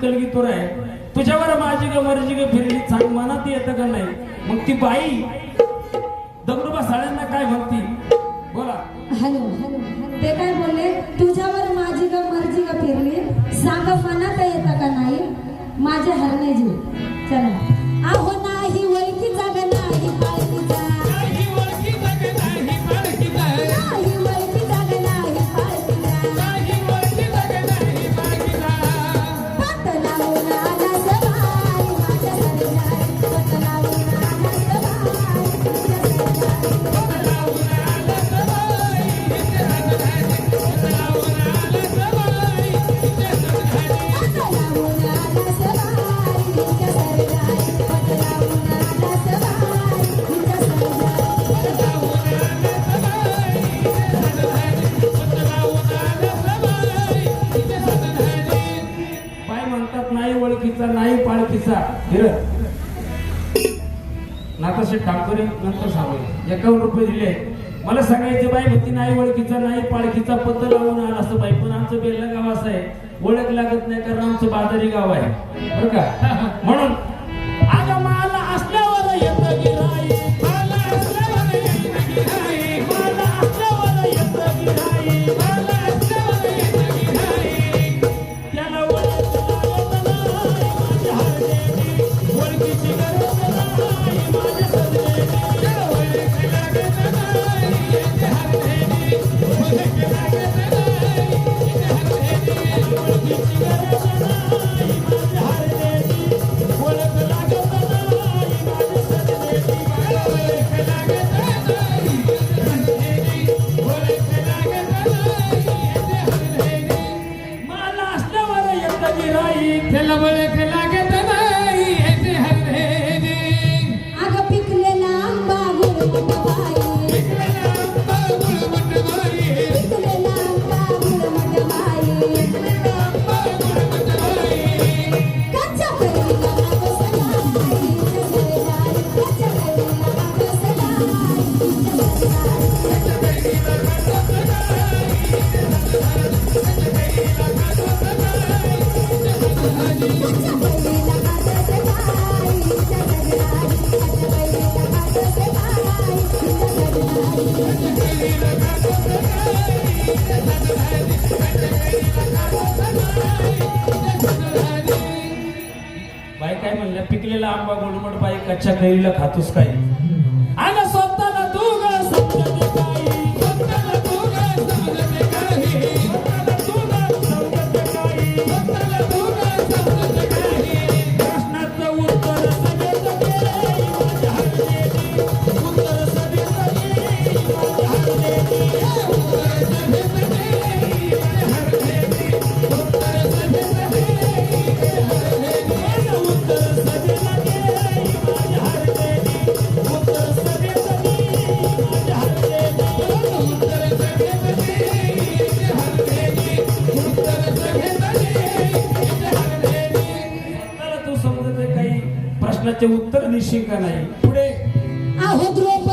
कलगी तुरा आहे. तुझ्यावर माझी ग मर्जी ग फिरली सांग मनात येत का नाही? मग ती बाई दगडोबा साळ्यांना काय म्हणती? बोला. हॅलो ते काय बोलले? तुझ्यावर माझी ग मर्जी ग फिरली सांग मनात येत का नाही? माझे हरणे जीव. चला. Oh. नाही ओळखीचा नाही पाळखीचा. नाताशे ठाकरे नंतर सांगू. एकावन्न रुपये दिले. मला सांगायचे बाई भीती नाही ओळखीचा नाही पाळखीचा पत्ता लावून आला असं बाई पण आमचं बेल्ला गाव असं आहे. ओळख लागत नाही कारण आमचं बाजारी गाव आहे. बरं का? म्हणून बाई काय म्हणलं पिकलेला आंबा गोडमोड बाई कच्च्या कैरीला खातोस काय? त्याचे उत्तर दिशे नाही? पुढे. काय होतो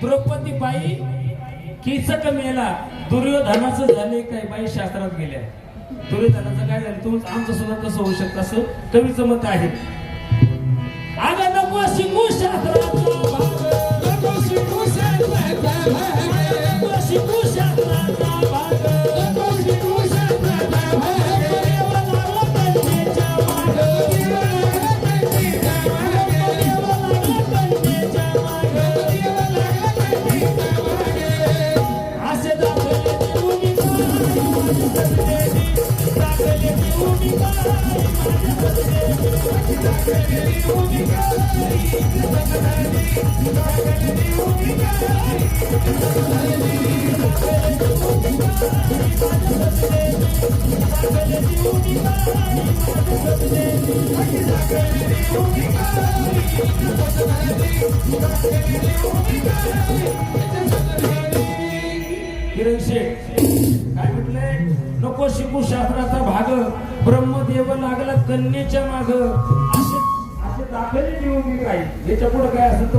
द्रौपदी बाई किसक मेला. दुर्योधनाचं झाले काय बाई शास्त्रात गेल्या. दुर्योधनाचं काय झालं? तुमचं आमचं सुद्धा कसं होऊ शकतं असं कवीचं मत आहे. अगं नको शिकू शास्त्र. किरण शेठ काय म्हटलंय नको शिकू शास्त्राचा भाग ब्रह्मदेव लागला कन्येच्या माग. असे असे दाखले देऊ मी काय याच्यापुढे काय असेल तर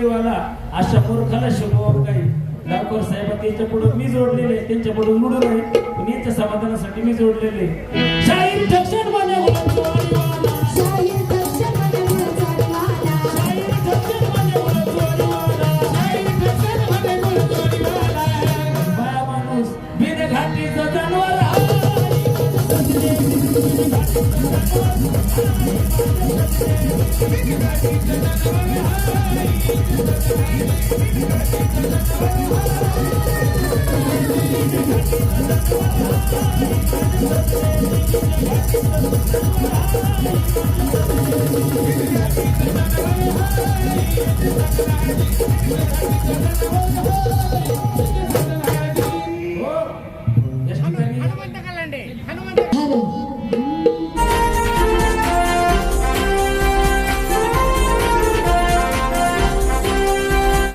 म्हणजे अशा मूर्खाला शिकवा काही? गावकर साहेब त्यांच्या पुढे मी जोडलेले त्यांच्या पुढे मुडून आहे पण यांच्या समाधानासाठी मी जोडलेले शाहीर जंक्शनमध्ये Oh,